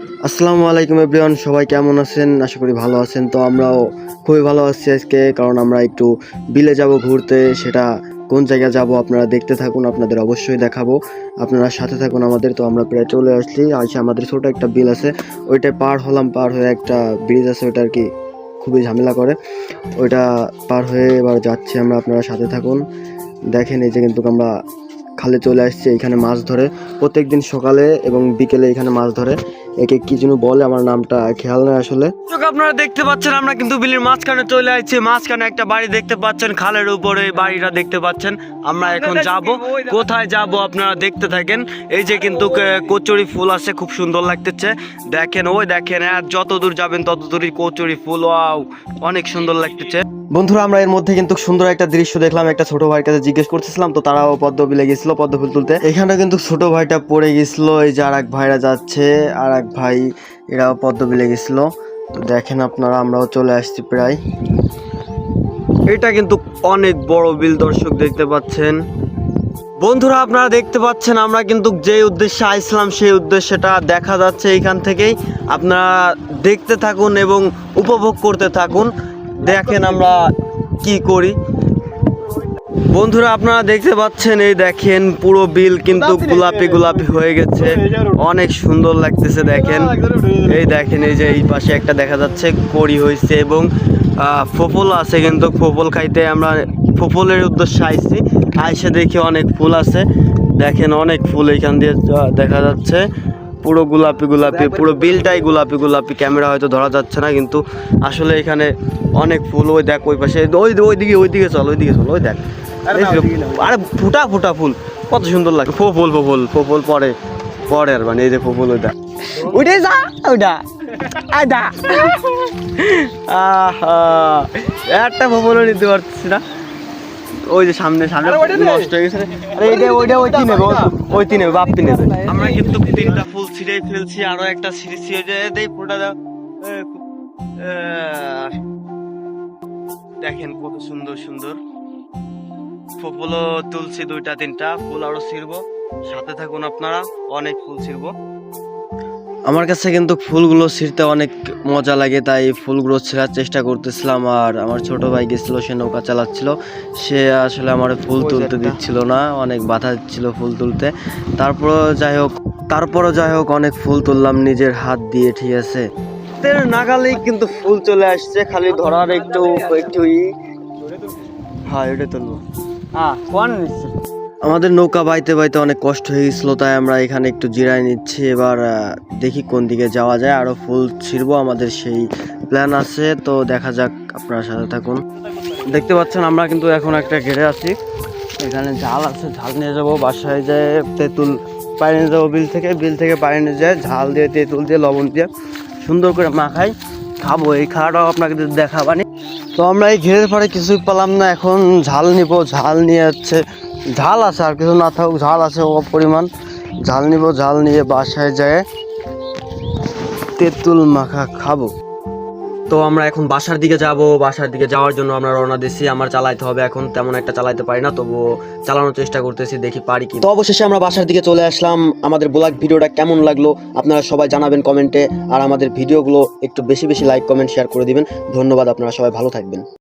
আসসালামু আলাইকুম এভরিওয়ান, সবাই কেমন আছেন? আশা করি ভালো আছেন। তো আমরাও খুবই ভালো আছি আজকে, কারণ আমরা একটু বিলে যাব ঘুরতে। সেটা কোন জায়গায় যাব আপনারা দেখতে থাকুন, আপনাদের অবশ্যই দেখাবো। আপনারা সাথে থাকুন আমাদের, তো আমরা প্রায় চলে আসছি। আসে আমাদের ছোট একটা বিল আছে। ওইটা পার হলাম, পার হয়ে একটা ব্রিজ আছে, ওইটা আর কি খুবই ঝামেলা করে। ওইটা পার হয়ে এবার যাচ্ছি আমরা, আপনারা সাথে থাকুন। দেখেন এই যে কিন্তু আমরা খালে চলে আসছে এখানে মাছ ধরে। প্রত্যেকদিন সকালে এবং বিকেলে এখানে মাছ ধরে। একে কি যেন বলে আমার নামটা খেয়াল নেই আসলে। আপনারা দেখতে পাচ্ছেন আমরা কিন্তু বিলের মাঝখানে চলে আসছি মাঝখানে একটা বাড়ি দেখতে পাচ্ছেন খালের উপরে বাড়িটা দেখতে পাচ্ছেন। আমরা এখন যাব। কোথায় যাব আপনারা দেখতে থাকেন। এই যে কিন্তু কচুরি ফুল আছে খুব সুন্দর লাগতেছে। দেখেন ওই দেখেন আর যত দূর যাবেন তত দূরই কচুরি ফুল ওয়াও অনেক সুন্দর লাগতেছে। বন্ধুরা আমরা এর মধ্যে কিন্তু সুন্দর একটা দৃশ্য দেখলাম। একটা ছোট ভাইয়ের কাছে জিজ্ঞেস করতেছিলাম তো তারাও পদ্ম বিলে গেছিল। পদ্ম ফুল তুলতে। এখানে কিন্তু ছোট ভাইটা পড়ে গেছিল, এই যে আর এক ভাইরা যাচ্ছে আর এক ভাই এরাও পদ্ম বিলে গেছিল। তো দেখেন আপনারা, আমরাও চলে আসছি প্রায়। এটা কিন্তু অনেক বড় বিল দর্শক দেখতে পাচ্ছেন। বন্ধুরা, আপনারা দেখতে পাচ্ছেন, আমরা কিন্তু যে উদ্দেশ্যে আইছিলাম, সেই উদ্দেশ্যটা দেখা যাচ্ছে এইখান থেকেই। আপনারা দেখতে থাকুন এবং উপভোগ করতে থাকুন। দেখেন আমরা কি করি। বন্ধুরা আপনারা দেখতে পাচ্ছেন এই দেখেন পুরো বিল কিন্তু গোলাপি গোলাপি হয়ে গেছে। অনেক সুন্দর লাগতেছে দেখেন। এই দেখেন এই যে এই পাশে একটা দেখা যাচ্ছে কড়ি হয়েছে এবং আহ, ফোপল আছে কিন্তু ফোপল খাইতে আমরা ফোপলের উদ্দেশ্যে আইছি। আইসে দেখি অনেক ফুল আছে। দেখেন অনেক ফুল এখান দিয়ে দেখা যাচ্ছে। পুরো গোলাপি গোলাপি পুরো বিলটাই গোলাপি গোলাপি। ক্যামেরা হয়তো ধরা যাচ্ছে না কিন্তু আসলে এখানে অনেক ফুল ওই দেখ ওই পাশে ওই ওই দিকে ওই দিকে চল ওই দিকে চল ওই দেখ। আরে ফুটা ফুটা ফুল। কত সুন্দর লাগে। ফোফল পরে পরে আর মানে এই যে ওইটা। ওইটাই যা ওইটা। আহা একটা নিতে পারছি না। ওই যে সামনে সামনে নষ্ট হয়ে গেছে। আরে ওইটা ওই তিনে ওই তিনে বাপ্পি নেবে আমরা কিন্তু তিনটা ফুল ছিঁড়ে ফেলছি আরও একটা ছিঁড়ে ছিঁড়ে দেই দাও। আহ, দেখেন কত সুন্দর সুন্দর। ফুলও তুলছি দুইটা তিনটা। ফুল আরও ছিড়বো। সাথে থাকুন আপনারা অনেক ফুল ছিড়বো। আমার কাছে কিন্তু ফুলগুলো ছিঁড়তে অনেক মজা লাগে তাই ফুলগুলো ছেঁড়ার চেষ্টা করতেছিলাম আর আমার ছোট ভাই গেছিল সে নৌকা চালাচ্ছিল। সে আসলে আমার ফুল তুলতে দিচ্ছিল না অনেক বাধা দিচ্ছিল ফুল তুলতে। তারপরও যাই হোক তারপরও যাই হোক অনেক ফুল তুললাম নিজের হাত দিয়ে ঠিক আছে? নাগালেই কিন্তু ফুল চলে আসছে খালি ধরার একটু একটু হ্যাঁ এটা তুলবো। আমাদের নৌকা বাইতে বাইতে অনেক কষ্ট হয়ে গেছিল, তাই আমরা এখানে একটু জিরাই নিচ্ছি। এবার দেখি কোন দিকে যাওয়া যায়। আরও ফুল ছিড়বো, আমাদের সেই প্ল্যান আছে। তো দেখা যাক আপনার সাথে থাকুন। দেখতে পাচ্ছেন, আমরা কিন্তু এখন একটা ঘেরে আছি। এখানে ঝাল আছে, ঝাল নিয়ে যাব। বাসায় যায় তেঁতুল পাড়ে নিয়ে যাব বিল থেকে। বিল থেকে পাড়ে নিয়ে যায় ঝাল দিয়ে, তেঁতুল দিয়ে, লবণ দিয়ে সুন্দর করে মাখাই। খাব, এই খাওয়াটাও আপনাকে দেখাবানি। তো আমরা এই ঘেরের পরে কিছুই পেলাম না, এখন ঝাল নিব, ঝাল নিয়ে যাচ্ছে ঝাল আছে আর কিছু না থাকুক, ঝাল আছে ও পরিমাণ ঝাল নিব, ঝাল নিয়ে বাসায় যায় তেঁতুল মাখা খাব। তো আমরা এখন বাসার দিকে যাব। বাসার দিকে যাওয়ার জন্য আমরা রওনা দিচ্ছি আমার চালাইতে হবে এখন, তেমন একটা চালাইতে পারি না, তবুও চালানোর চেষ্টা করতেছি, দেখি পারি কি তো অবশেষে আমরা বাসার দিকে চলে আসলাম। আমাদের ব্লগ ভিডিওটা কেমন লাগল আপনারা সবাই জানাবেন কমেন্টে, আর আমাদের ভিডিওগুলো একটু বেশি বেশি লাইক কমেন্ট শেয়ার করে দিবেন। ধন্যবাদ আপনারা সবাই, ভালো থাকবেন।